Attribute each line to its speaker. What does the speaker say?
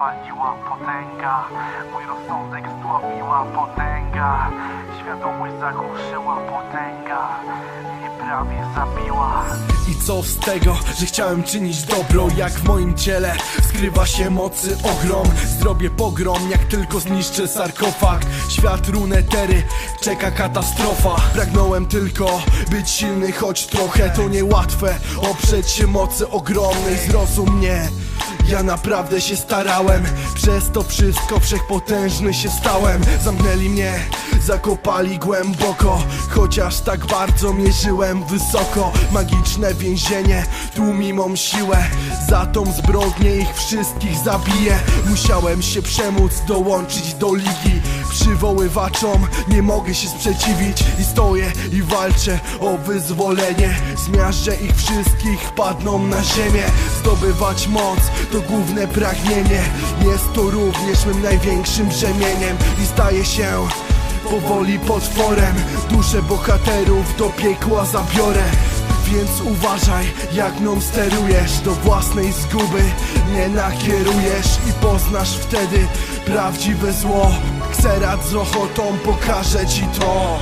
Speaker 1: zapaliła potęga. Mój rozsądek zdławiła potęga. Świadomość zagłuszyła potęga. Mnie prawie zabiła.
Speaker 2: I co z tego, że chciałem czynić dobro? Jak w moim ciele skrywa się mocy ogrom. Zrobię pogrom, jak tylko zniszczę sarkofag. Świat runetery, czeka katastrofa. Pragnąłem tylko być silny, choć trochę to niełatwe. Oprzeć się mocy ogromnej, zrozum mnie ja naprawdę się starałem. Przez to wszystko wszechpotężny się stałem. Zamknęli mnie, zakopali głęboko. Chociaż tak bardzo mierzyłem wysoko. Magiczne więzienie tłumi mą siłę. Za tą zbrodnię ich wszystkich zabiję. Musiałem się przemóc, dołączyć do ligi. Przywoływaczom nie mogę się sprzeciwić. I stoję i walczę o wyzwolenie. Zmiażdżę ich wszystkich, padną na ziemię Zdobywać moc. To główne pragnienie. Jest to również mym największym brzemieniem. I staje się powoli potworem. Duszę bohaterów do piekła zabiorę. Więc uważaj, jak mną sterujesz. Do własnej zguby nie nakierujesz. I poznasz wtedy prawdziwe zło. Kserat z ochotą pokaże ci to